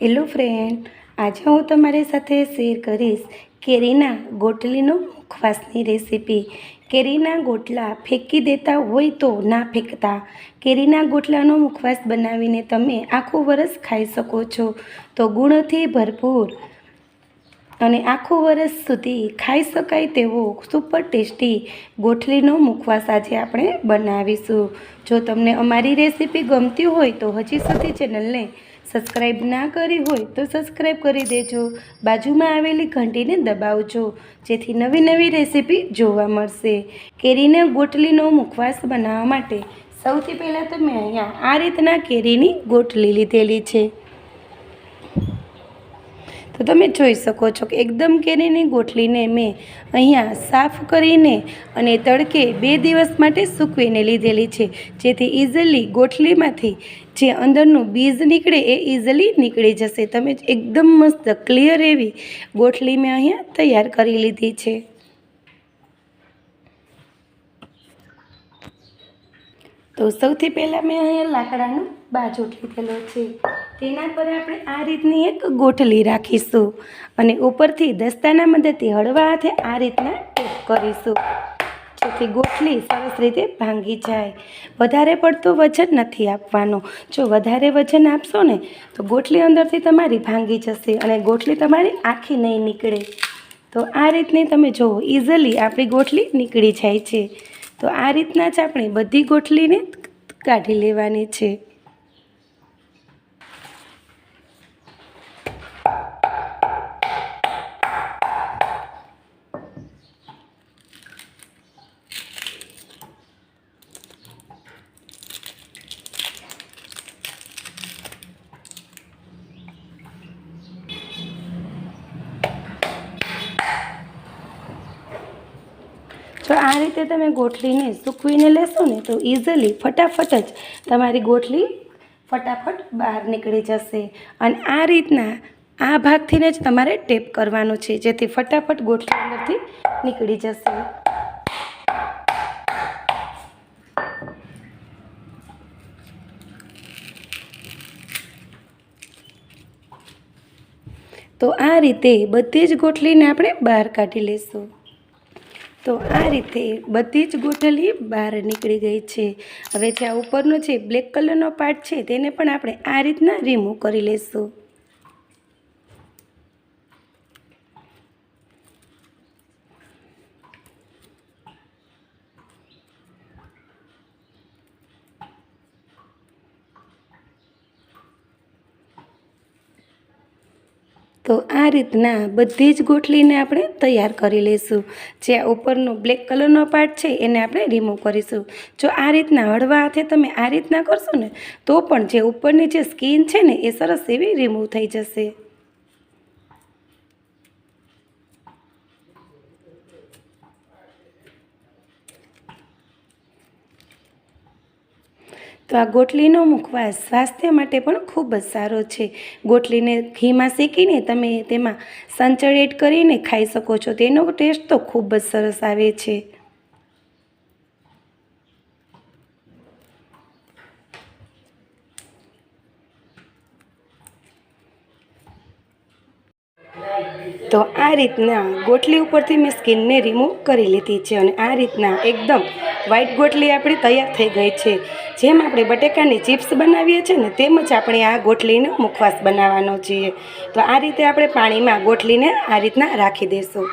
Hello friend આજે હું તમારી સાથે શેર કરીશ કેરીના ગોટલીનો મુખવાસની રેસીપી કેરીના ગોટલા ફેંકી દેતા હોય તો ના ફેંકતા. કેરીના ગોટલાનો મુખવાસ બનાવીને તમે આખું વરસ ખાઈ શકો છો. તો ગુણથી ભરપૂર અને આખું વરસ સુધી ખાઈ શકાય તેવો સુપર ટેસ્ટી ગોઠલીનો મુખવાસ આજે આપણે બનાવીશું. જો તમને અમારી રેસીપી ગમતી હોય તો હજી સુધી ચેનલને સબસ્ક્રાઈબ ના કરી હોય તો સબસ્ક્રાઈબ કરી દેજો. બાજુમાં આવેલી ઘંટીને દબાવજો, જેથી નવી નવી રેસીપી જોવા મળશે. કેરીને ગોટલીનો મુખવાસ બનાવવા માટે સૌથી પહેલાં તો મેં અહીંયા આ રીતના કેરીની ગોટલી લીધેલી છે. તો તમે જોઈ શકો છો કે એકદમ કેરીની ગોઠલીને મેં અહીંયા સાફ કરીને અને તડકે બે દિવસ માટે સૂકવીને લીધેલી છે. જેથી ઇઝીલી ગોઠલીમાંથી જે અંદરનું બીજ નીકળે એ ઇઝીલી નીકળી જશે. તમે એકદમ મસ્ત ક્લિયર એવી ગોઠલી મેં અહીંયા તૈયાર કરી લીધી છે. તો સૌથી પહેલાં મેં અહીંયા લાકડાનું બાજોટ લીધેલો છે. તેના પર આપણે આ રીતની એક ગોઠલી રાખીશું અને ઉપરથી દસ્તાના મદદથી હળવા હાથે આ રીતના ટેપ કરીશું. જેથી ગોઠલી સરસ રીતે ભાંગી જાય. વધારે પડતું વજન નથી આપવાનું. જો વધારે વજન આપશો ને, તો ગોઠલી અંદરથી તમારી ભાંગી જશે અને ગોઠલી તમારી આખી નહીં નીકળે. તો આ રીતની તમે જુઓ ઇઝીલી આપણી ગોઠલી નીકળી જાય છે. તો આ રીતના જ આપણે બધી ગોઠલીને કાઢી લેવાની છે. જો આ રીતે તમે ગોઠલીને સૂકવીને લેશો ને તો ઇઝીલી ફટાફટ જ તમારી ગોઠલી ફટાફટ બહાર નીકળી જશે. અને આ રીતના આ ભાગથીને જ તમારે ટેપ કરવાનો છે, જેથી ફટાફટ ગોઠલી અંદરથી નીકળી જશે. તો આ રીતે બધી જ ગોઠલીને આપણે બહાર કાઢી લઈશું તો આ રીતે બધી જ ગોઠલી બહાર નીકળી ગઈ છે. હવે જે આ ઉપરનો જે બ્લેક કલરનો પાર્ટ છે, તેને પણ આપણે આ રીતના રિમૂવ કરી લઈશું તો આ રીતના બધી જ ગોઠલીને આપણે તૈયાર કરી લઈશું. જે ઉપરનો બ્લેક કલરનો પાર્ટ છે એને આપણે રિમૂવ કરીશું. જો આ રીતના હળવા હાથે તમે આ રીતના કરશો ને, તો પણ જે ઉપરની જે સ્કીન છે ને એ સરસ એવી રિમૂવ થઈ જશે. તો આ ગોટલીનો મુખવાસ સ્વાસ્થ્ય માટે પણ ખૂબ જ સારો છે. ગોટલીને ઘીમાં શેકીને તમે તેમાં સંચળ એડ કરીને ખાઈ શકો છો. તેનો ટેસ્ટ તો ખૂબ જ સરસ આવે છે. તો આ રીતના ગોટલી ઉપરથી મેં સ્કિનને રિમૂવ કરી લીધી છે અને આ રીતના એકદમ વ્હાઈટ ગોટલી આપણી તૈયાર થઈ ગઈ છે. જેમ આપણે બટેકાની ચિપ્સ બનાવીએ છીએ ને તેમ જ આપણે આ ગોટલીનો મુખવાસ બનાવવાનો છીએ. તો આ રીતે આપણે પાણીમાં ગોટલીને આ રીતના રાખી દઈશું.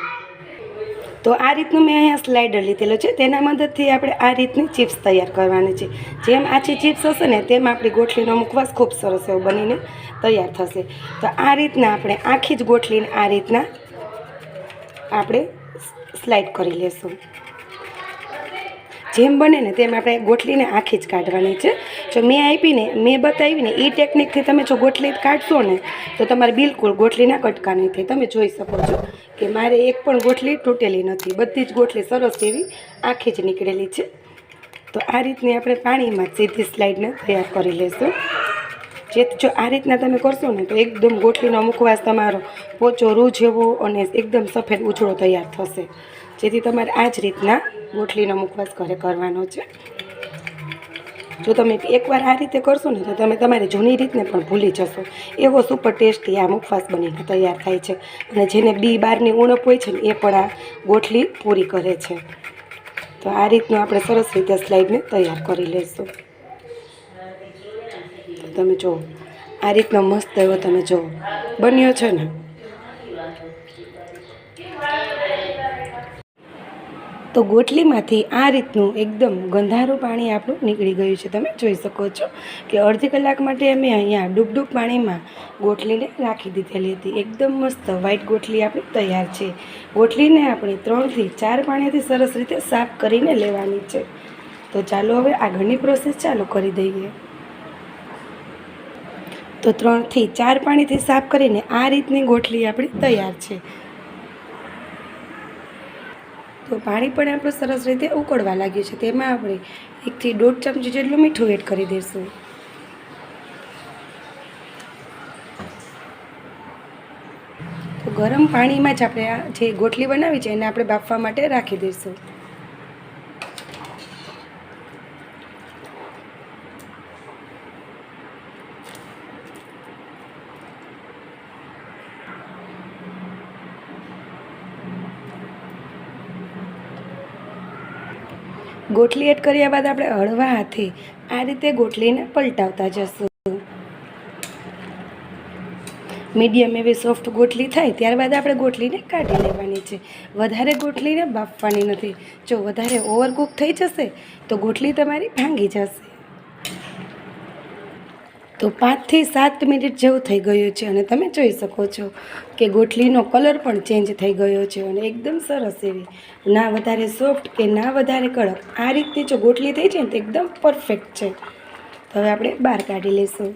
તો આ રીતનું મેં અહીંયા સ્લાઇડર લીધેલો છે. તેના મદદથી આપણે આ રીતની ચિપ્સ તૈયાર કરવાની છે. જેમ આછી ચિપ્સ હશે ને તેમ આપણી ગોઠલીનો મુખવાસ ખૂબ સરસ એવો બનીને તૈયાર થશે. તો આ રીતના આપણે આખી જ ગોઠલીને આ રીતના આપણે સ્લાઇડ કરી લેશું. જેમ બને ને તેમ આપણે ગોઠલીને આખી જ કાઢવાની છે. જો મેં આપીને, મેં બતાવીને એ ટેકનિકથી તમે જો ગોઠલી કાઢશો ને, તો તમારે બિલકુલ ગોઠલીના કટકા નહીં થાય. તમે જોઈ શકો છો કે મારે એક પણ ગોઠલી તૂટેલી નથી. બધી જ ગોઠલી સરસ એવી આખી જ નીકળેલી છે. તો આ રીતની આપણે પાણીમાં સીધી સ્લાઇડને તૈયાર કરી લઈશું. જે જો આ રીતના તમે કરશો ને, તો એકદમ ગોઠલીનો મુખવાસ તમારો પોચો રૂ જેવો અને એકદમ સફેદ ઉછળો તૈયાર થશે. જેથી તમારે આ જ રીતના ગોઠલીનો મુખવાસ ઘરે કરવાનો છે. જો તમે એકવાર આ રીતે કરશો ને તો તમે તમારી જૂની રીતને પણ ભૂલી જશો. એવો સુપર ટેસ્ટી આ મુખવાસ બનીને તૈયાર થાય છે. અને જેને બી બારની ઉણપ હોય છે ને એ પણ આ ગોઠલી પૂરી કરે છે. તો આ રીતનું આપણે સરસ રીતે સ્લાઇડને તૈયાર કરી લઈશું. તમે જુઓ આ રીતનો મસ્ત એવો તમે જુઓ બન્યો છે ને તો ગોટલીમાંથી આ રીતનું એકદમ ગંધારું પાણી આપણું નીકળી ગયું છે. તમે જોઈ શકો છો કે અડધી કલાક માટે અમે અહીંયા ડૂબડૂબ પાણીમાં ગોટલીને રાખી દીધેલી હતી. એકદમ મસ્ત વ્હાઈટ ગોટલી આપણી તૈયાર છે. ગોટલીને આપણે ત્રણથી ચાર પાણીથી સરસ રીતે સાફ કરીને લેવાની છે. તો ચાલો હવે આગળની પ્રોસેસ ચાલુ કરી દઈએ. તો ત્રણથી ચાર પાણીથી સાફ કરીને આ રીતની ગોટલી આપણી તૈયાર છે. તો પાણી પણ આપણું સરસ રીતે ઉકળવા લાગ્યું છે. તેમાં આપણે એકથી દોઢ ચમચી જેટલું મીઠું એડ કરી દઈશું. તો ગરમ પાણીમાં જ આપણે આ જે ગોટલી બનાવી છે એને આપણે બાફવા માટે રાખી દઈશું. ગોટલી એડ કર્યા બાદ આપણે હળવા હાથે આ રીતે ગોટલીને પલટાવતા જશું. મીડિયમ એવી સોફ્ટ ગોટલી થાય ત્યારબાદ આપણે ગોટલીને કાઢી લેવાની છે. વધારે ગોટલીને બાફવાની નથી. જો વધારે ઓવરકુક થઈ જશે તો ગોટલી તમારી ભાંગી જશે. તો પાંચથી સાત મિનિટ જેવું થઈ ગયું છે અને તમે જોઈ શકો છો કે ગોઠલીનો કલર પણ ચેન્જ થઈ ગયો છે અને એકદમ સરસ એવી. ના વધારે સોફ્ટ કે ના વધારે કડક. આ રીતની જો ગોટલી થઈ છે ને તો એકદમ પરફેક્ટ છે. તો હવે આપણે બહાર કાઢી લઈશું.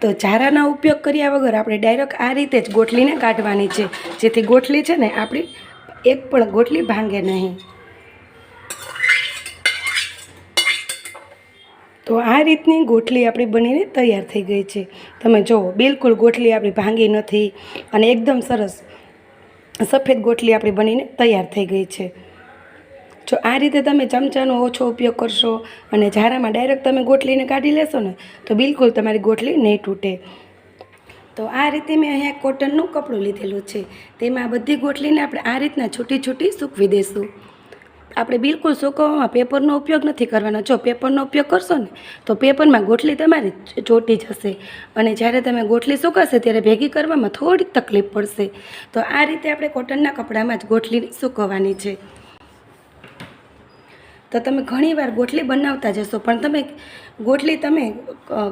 તો ચારાના ઉપયોગ કર્યા વગર આપણે ડાયરેક્ટ આ રીતે જ ગોટલીને કાઢવાની છે. જેથી ગોટલી છે ને આપણી એક પણ ગોટલી ભાંગે નહીં. તો આ રીતની ગોટલી આપણી બનીને તૈયાર થઈ ગઈ છે. તમે જુઓ બિલકુલ ગોટલી આપણી ભાંગી નથી અને એકદમ સરસ સફેદ ગોટલી આપણી બનીને તૈયાર થઈ ગઈ છે. જો આ રીતે તમે ચમચાનો ઓછો ઉપયોગ કરશો અને ઝારામાં ડાયરેક્ટ તમે ગોટલીને કાઢી લેશો ને, તો બિલકુલ તમારી ગોટલી નહીં તૂટે. તો આ રીતે મેં અહીંયા કોટનનું કપડું લીધેલું છે. તેમાં બધી ગોટલીને આપણે આ રીતના છૂટી છૂટી સૂકવી દઈશું આપણે બિલકુલ સુકવવામાં પેપરનો ઉપયોગ નથી કરવાનો. જો પેપરનો ઉપયોગ કરશો ને, તો પેપરમાં ગોટલી તમારી ચોટી જશે. અને જ્યારે તમે ગોટલી સુકાશે, ત્યારે ભેગી કરવામાં થોડીક તકલીફ પડશે. તો આ રીતે આપણે કોટનના કપડામાં જ ગોટલી સૂકવવાની છે. તો તમે ઘણીવાર ગોટલી બનાવતા જશો, પણ તમે ગોટલી તમે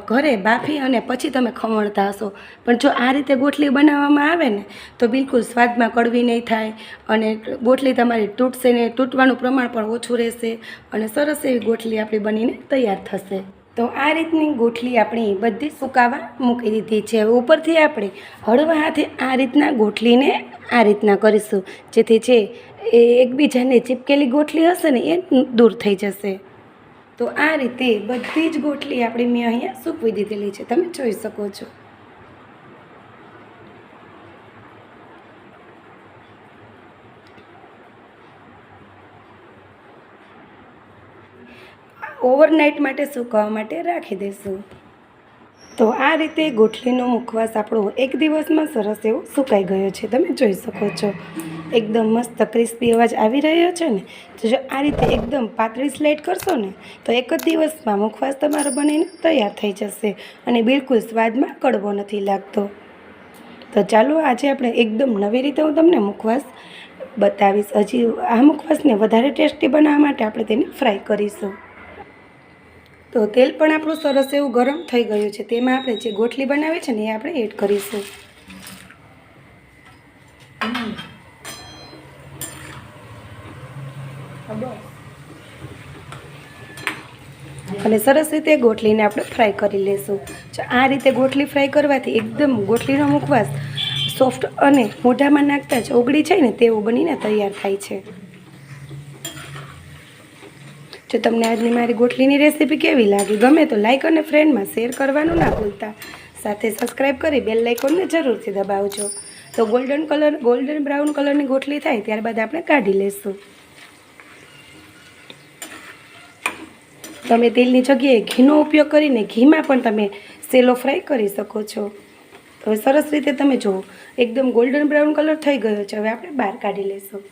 ઘરે બાફી અને પછી તમે ખમણતા હશો. પણ જો આ રીતે ગોટલી બનાવવામાં આવે ને, તો બિલકુલ સ્વાદમાં કડવી નહીં થાય અને ગોટલી તમારી તૂટશે ને તૂટવાનું પ્રમાણ પણ ઓછું રહેશે અને સરસ એવી ગોટલી આપણી બનીને તૈયાર થશે. તો આ રીતની ગોઠલી આપણી બધી સુકાવા મૂકી દીધી છે. ઉપરથી આપણે હળવા હાથે આ રીતના ગોઠલીને આ રીતના કરીશું. જેથી છે એ એકબીજાને ચીપકેલી ગોઠલી હશે ને એ દૂર થઈ જશે. તો આ રીતે બધી જ ગોઠલી આપણે મેં અહીંયા સૂકવી દીધેલી છે. તમે જોઈ શકો છો. ઓવરનાઇટ માટે સૂકવવા માટે રાખી દઈશું. તો આ રીતે ગોઠલીનો મુખવાસ આપણો એક દિવસમાં સરસ એવો સુકાઈ ગયો છે. તમે જોઈ શકો છો. એકદમ મસ્ત ક્રિસ્પી અવાજ આવી રહ્યો છે ને. તો જો આ રીતે એકદમ પાતળી સ્લાઇડ કરશો ને, તો એક જ દિવસમાં મુખવાસ તમારો બનીને તૈયાર થઈ જશે અને બિલકુલ સ્વાદમાં કડવો નથી લાગતો. તો ચાલો આજે આપણે એકદમ નવી રીતે હું તમને મુખવાસ બતાવીશ. હજી આ મુખવાસને વધારે ટેસ્ટી બનાવવા માટે આપણે તેને ફ્રાય કરીશું. તો તેલ પણ આપણું સરસ એવું ગરમ થઈ ગયું છે. તેમાં આપણે જે ગોટલી બનાવી છે ને, એ આપણે એડ કરીશું. અને સરસ રીતે ગોટલીને આપણે ફ્રાય કરી લઈશું આ રીતે ગોટલી ફ્રાય કરવાથી એકદમ ગોટલીનો મુખવાસ સોફ્ટ અને મોઢામાં નાખતા જ ઓગળી જાય ને, તેવું બનીને તૈયાર થાય છે. જો તમને આજની મારી ગોટલીની રેસીપી કેવી લાગી, ગમે તો લાઇક અને ફ્રેન્ડમાં શેર કરવાનું ના ભૂલતા. સાથે સબસ્ક્રાઈબ કરી બેલ લાઇકોનને જરૂરથી દબાવજો. તો ગોલ્ડન કલર ગોલ્ડન બ્રાઉન કલરની ગોટલી થાય, ત્યારબાદ આપણે કાઢી લઈશું તમે તેલની જગ્યાએ ઘીનો ઉપયોગ કરીને ઘીમાં પણ તમે સેલો ફ્રાય કરી શકો છો. હવે સરસ રીતે તમે જુઓ, એકદમ ગોલ્ડન બ્રાઉન કલર થઈ ગયો છે, હવે આપણે બહાર કાઢી લઈશું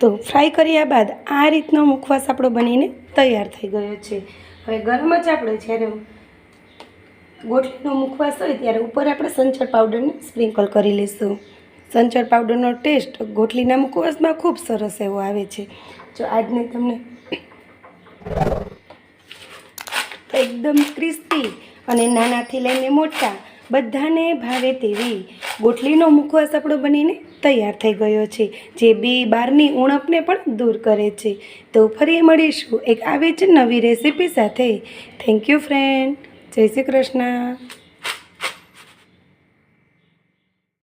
તો ફ્રાય કર્યા બાદ આ રીતનો મુખવાસ આપણો બનીને તૈયાર થઈ ગયો છે. હવે ગરમ જ આપણે જ્યારે ગોટલીનો મુખવાસ હોય ત્યારે ઉપર આપણે સંચર પાવડરને સ્પ્રિંકલ કરી લઈશું. સંચર પાવડરનો ટેસ્ટ ગોટલીના મુખવાસમાં ખૂબ સરસ એવો આવે છે. જો આજને તમને એકદમ ક્રિસ્પી અને નાનાથી લઈને મોટા બધાને ભાવે તેવી ગોટલીનો મુખવાસ આપણો બનીને તૈયાર થઈ ગયો છે, જે બે બારની ઉણપને પણ દૂર કરે છે. તો ફરી મળીશું એક આવી જ નવી રેસીપી સાથે. થેન્ક યુ ફ્રેન્ડ જય શ્રી કૃષ્ણ.